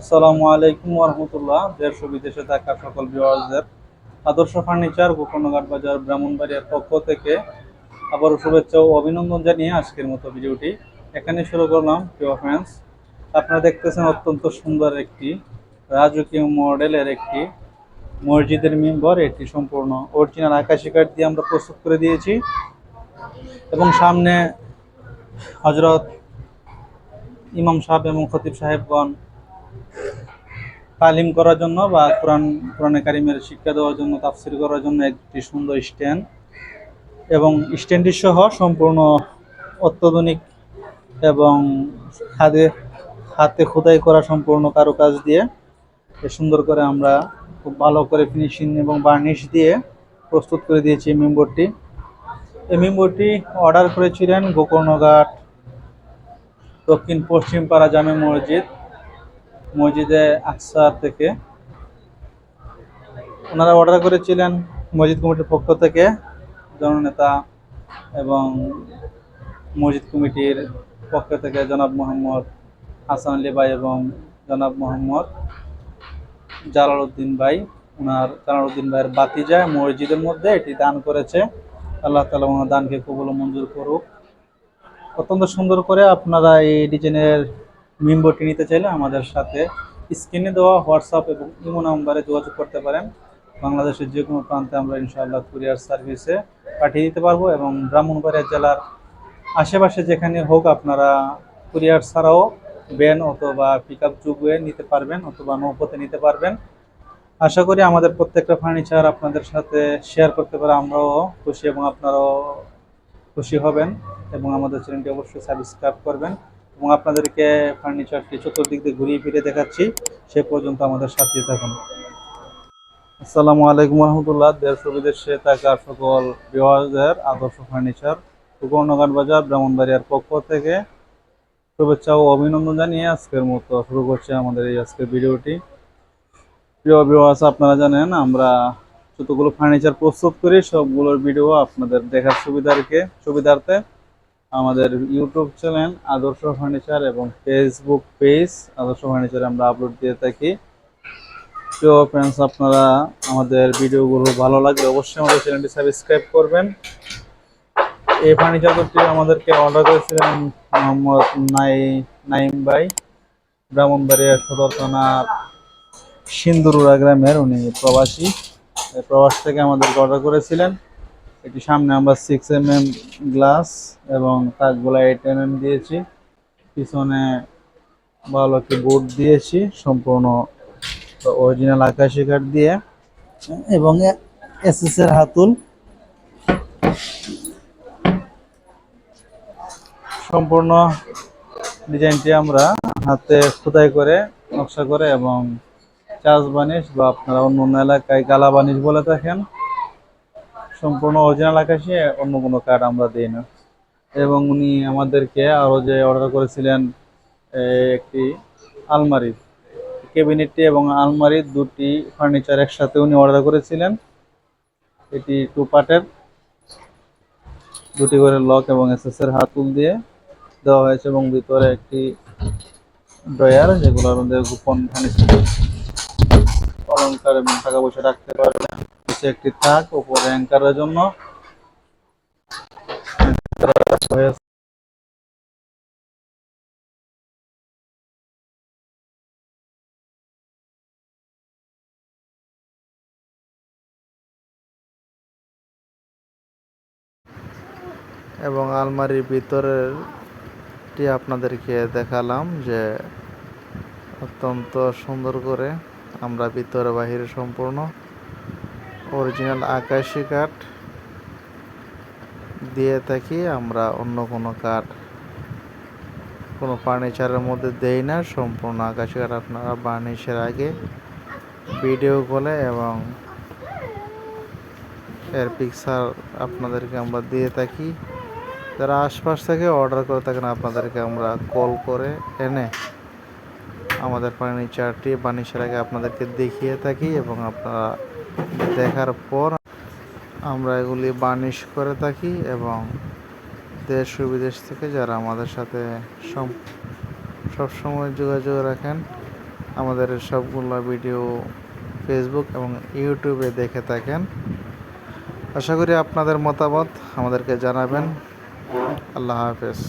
আসসালামু আলাইকুম রহমতুল্লাহ ও বিদেশে থাকা সকল ভিউয়ার্সদের আদর্শ ফার্নিচার গোকর্ণঘাট বাজার, ব্রাহ্মণবাড়িয়ার পক্ষ থেকে আবারও শুভেচ্ছা ও অভিনন্দন জানিয়ে আজকের মতো ভিডিওটি এখানে শুরু করলাম, প্রিয় ফ্রেন্ডস আপনারা দেখতেছেন অত্যন্ত সুন্দর একটি রাজকীয় মডেলের একটি মসজিদের মেম্বর। এটি সম্পূর্ণ অরিজিনাল আকাশি কাঠ দিয়ে আমরা প্রস্তুত করে দিয়েছি। এবং সামনে হজরত ইমাম সাহেব এবং খতিব সাহেবগণ তালিম করার জন্য বা কোরআন, কোরআনে কারিমের শিক্ষা দেওয়ার জন্য, তাফসির করার জন্য একটি সুন্দর স্ট্যান্ড এবং স্ট্যান্ডটি সহ সম্পূর্ণ অত্যাধুনিক এবং হাতে হাতে খোদাই করা সম্পূর্ণ কারুকাজ দিয়ে সুন্দর করে আমরা খুব ভালো করে ফিনিশিং এবং বার্নিশ দিয়ে প্রস্তুত করে দিয়েছি এই মেম্বরটি। এই মেম্বরটি অর্ডার করেছিলেন গোকর্ণঘাট দক্ষিণ পশ্চিম পাড়া জামে মসজিদ মসজিদে আকসা থেকে। ওনারা অর্ডার করেছিলেন মসজিদ কমিটির পক্ষ থেকে, জননেতা এবং মসজিদ কমিটির পক্ষ থেকে জনাব মোহাম্মদ হাসান আলী ভাই এবং জনাব মোহাম্মদ জালাল উদ্দিন ভাই। ওনার জালাল উদ্দিন ভাইয়ের বাতিজা মসজিদের মধ্যে এটি দান করেছে। আল্লাহ তালা ওনার দানকে কবুল মঞ্জুর করুক। অত্যন্ত সুন্দর করে আপনারা এই ডিজাইনের মেম্বরটি নিতে চাইলে আমাদের সাথে স্ক্রিনে দেওয়া হোয়াটসঅ্যাপ এবং ইমো নাম্বারে যোগাযোগ করতে পারেন। বাংলাদেশের যে কোনো প্রান্তে আমরা ইনশাআল্লাহ কুরিয়ার সার্ভিসে পাঠিয়ে দিতে পারব এবং ব্রাহ্মণবাড়িয়া জেলার আশেপাশে যেখানে হোক আপনারা কুরিয়ার ছাড়াও ভ্যান অথবা পিক আপ যুগে নিতে পারবেন অথবা নৌপথে নিতে পারবেন। আশা করি আমাদের প্রত্যেকটা ফার্নিচার আপনাদের সাথে শেয়ার করতে পারে, আমরাও খুশি এবং আপনারাও খুশি হবেন এবং আমাদের চ্যানেলটি অবশ্যই সাবস্ক্রাইব করবেন। এবং আপনাদেরকে ফার্নিচারটি চতুর্দিক দিয়ে ঘুরিয়ে ফিরে দেখাচ্ছি, সে পর্যন্ত আমাদের সাথে থাকুন। আসসালামু আলাইকুম রহমতুল্লাহ ও বিদেশে থাকা সকল বিভাগের আদর্শ ফার্নিচার সুবর্ণঘাট বাজার, ব্রাহ্মণবাড়িয়ার পক্ষ থেকে শুভেচ্ছা ও অভিনন্দন জানিয়ে আজকের মতো শুরু করছে আমাদের এই আজকের ভিডিওটি। প্রিয় বিভাগ আপনারা জানেন, আমরা যতগুলো ফার্নিচার প্রস্তুত করি, সবগুলোর ভিডিও আপনাদের দেখার সুবিধার্থে সুবিধার্থে আমাদের ইউটিউব চ্যানেল আদর্শ ফার্নিচার এবং ফেসবুক পেজ আদর্শ ফার্নিচারে আমরা আপলোড দিয়ে থাকি। তো ফ্রেন্ডস আপনারা আমাদের ভিডিওগুলো ভালো লাগলে অবশ্যই আমাদের চ্যানেলটি সাবস্ক্রাইব করবেন। এই ফার্নিচারটি আমাদেরকে অর্ডার করেছিলেন মোহাম্মদ নাই, নাইম ভাই, ব্রাহ্মণবাড়িয়া সদর থানার সিন্দুরুরা গ্রামের, উনি প্রবাসী। প্রবাস থেকে আমাদেরকে অর্ডার করেছিলেন। এটি সামনে আমরা সিক্স এম এম গ্লাস এবং তাকগুলা এইট এম এম দিয়েছি। পিছনে ভালো একটি বোর্ড দিয়েছি, সম্পূর্ণ অরিজিনাল আকাশি কাঠ দিয়ে। এবং এসএস এর হাতুল। সম্পূর্ণ ডিজাইনটি আমরা হাতে খোদাই করে, নকশা করে এবং চাষ বানিশ বা আপনারা অন্য অন্য এলাকায় গালা বানিশ বলে থাকেন। সম্পূর্ণ অরিজিনাল আকাশে, অন্য কোনো কাঠ আমরা দিই না। এবং উনি আমাদেরকে আরও যে অর্ডার করেছিলেন একটি আলমারি ক্যাবিনেটটি এবং আলমারি দুটি ফার্নিচার একসাথে উনি অর্ডার করেছিলেন। এটি টু পার্টের দুটি করে লক এবং এসএসের হাতুল দিয়ে দেওয়া হয়েছে এবং ভিতরে একটি ড্রয়ার যেগুলো আমাদের গোপন ফার্নিচার অলঙ্কার এবং টাকা পয়সা রাখতে পারবে নিচে একটি থাক, উপরে অ্যাঙ্কারের জন্য। এবং আলমারির ভিতরের টি আপনাদেরকে দেখালাম যে অত্যন্ত সুন্দর করে আমরা ভিতরে বাহিরে সম্পূর্ণ অরিজিনাল আকাশি কাঠ দিয়ে থাকি, আমরা অন্য কোনো কাঠ, কোনো ফার্নিচারের মধ্যে দেই না। সম্পূর্ণ আকাশি কাঠ আপনারা বার্নিশের আগে ভিডিও কলে এবং এর পিকচার আপনাদেরকে আমরা দিয়ে থাকি। যারা আশপাশ থেকে অর্ডার করে থাকেন, আপনাদেরকে আমরা কল করে এনে আমাদের ফার্নিচারটি বানিশের আগে আপনাদেরকে দেখিয়ে থাকি এবং আপনারা দেখার পর আমরা এগুলি বার্নিশ করে থাকি এবং দেশ বিদেশ থেকে যারা আমাদের সাথে সব সবসময় যোগাযোগ রাখেন, আমাদের সবগুলো ভিডিও ফেসবুক এবং ইউটিউবে দেখে থাকেন। আশা করি আপনাদের মতামত আমাদেরকে জানাবেন। আল্লাহ হাফেজ।